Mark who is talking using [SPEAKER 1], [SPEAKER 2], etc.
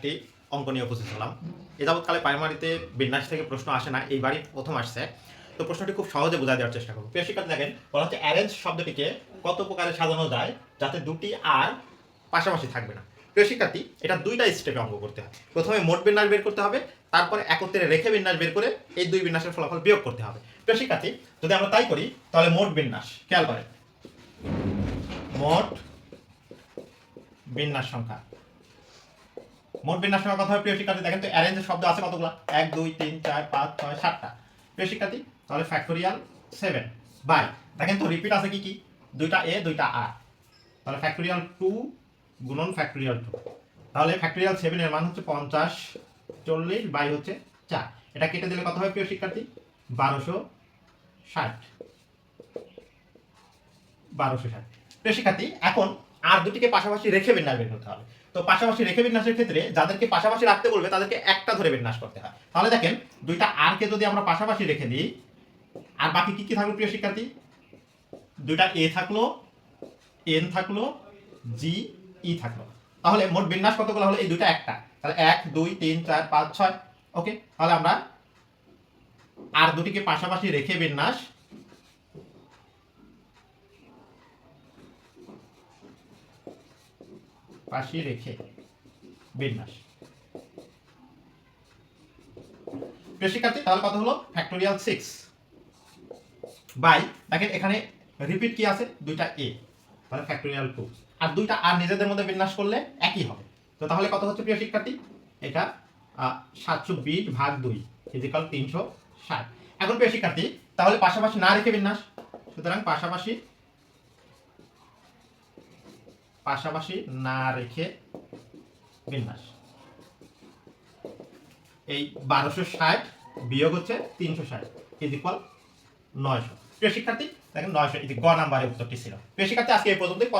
[SPEAKER 1] একটি অঙ্ক নিয়ে উপস্থিত হলাম। এ যাবৎকালে প্রাইমারিতে বিন্যাস থেকে প্রশ্ন আসে না এইবারই প্রথম আসছে। তো প্রশ্নটি খুব সহজে বোঝা দেওয়ার চেষ্টা করব। প্রিয় শিক্ষার্থী, দেখেন, বলা হচ্ছে অ্যারেঞ্জ শব্দটিকে কত প্রকারে সাজানো যায় যাতে দুটি আর পাশাপাশি থাকবে না। প্রিয় শিক্ষার্থী, এটা দুইটা স্টেপে অঙ্ক করতে হয়। প্রথমে মোট বিন্যাস বের করতে হবে, তারপরে একত্রে রেখে বিন্যাস বের করে এই দুই বিন্যাসের ফলাফল বিয়োগ করতে হবে। প্রিয় শিক্ষার্থী, যদি আমরা তাই করি, তাহলে মোট বিন্যাস, খেয়াল করেন। মোট বিন্যাস সংখ্যা। মোট বিন্যাস সংখ্যা কথা হবে প্রিয় শিক্ষার্থী, দেখেন তো অ্যারেঞ্জের শব্দ আছে কতগুলো? এক, দুই, তিন, চার, পাঁচ, ছয়, সাতটা। প্রিয় শিক্ষার্থী, তাহলে ফ্যাক্টোরিয়াল সেভেন বাই দেখেন তো রিপিট আছে কি কি? দুইটা এ দুইটা আর তাহলে ফ্যাক্টোরিয়াল টু গুণন ফ্যাক্টোরিয়াল টু তাহলে ফ্যাক্টোরিয়াল সেভেনের মান হচ্ছে পঞ্চাশ, চল্লিশ বাই হচ্ছে চার। এটা কেটে দিলে কত হবে প্রিয় শিক্ষার্থী? বারোশো ষাট। বারোশো ষাট। প্রিয় শিক্ষার্থী, এখন আর দুটিকে পাশাপাশি রেখে বিন্যাস বের করতে হবে। তো পাশাপাশি রেখে বিন্যাসের ক্ষেত্রে যাদেরকে পাশাপাশি রাখতে বলবে, তাদেরকে একটা ধরে বিন্যাস করতে হয়। তাহলে দেখেন, দুইটা আর কে যদি আমরা পাশাপাশি রেখে দিই, আর বাকি কি কি থাকল প্রিয় শিক্ষার্থী? দুইটা এ থাকল, এন থাকল, জি, ই থাকল। তাহলে মোট বিন্যাস কতগুলো হলো? এই দুইটা একটা। তাহলে এক, দুই, তিন, চার, পাঁচ, ছয়। ওকে? তাহলে আমরা আর দুটিকে পাশাপাশি রেখে বিন্যাস পাশে রেখে বিন্যাস প্রিয় শিক্ষার্থী তাহলে কথা হলো? ফ্যাক্টোরিয়াল সিক্স বাই দেখেন এখানে রিপিট কি আছে? দুইটা এ তাহলে ফ্যাক্টোরিয়াল টু আর দুইটা আর নিজেদের মধ্যে বিন্যাস করলে একই হবে। তো তাহলে কত হচ্ছে প্রিয় শিক্ষার্থী? এটা সাতশো বিশ ভাগ দুই ফিজিক্যাল তিনশো ষাট। এখন প্রিয় শিক্ষার্থী, তাহলে পাশাপাশি না রেখে বিন্যাস। সুতরাং পাশাপাশি পাশাপাশি না রেখে বিন্যাস। এই বারোশো ষাট বিয়োগ হচ্ছে তিনশো ষাট ইজ ইকুয়াল নয়শো। প্রিয় শিক্ষার্থী, দেখেন নয়শো এটি গ নাম্বারের উত্তরটি ছিল। প্রিয় শিক্ষার্থী, আজকে এই পর্যন্তই।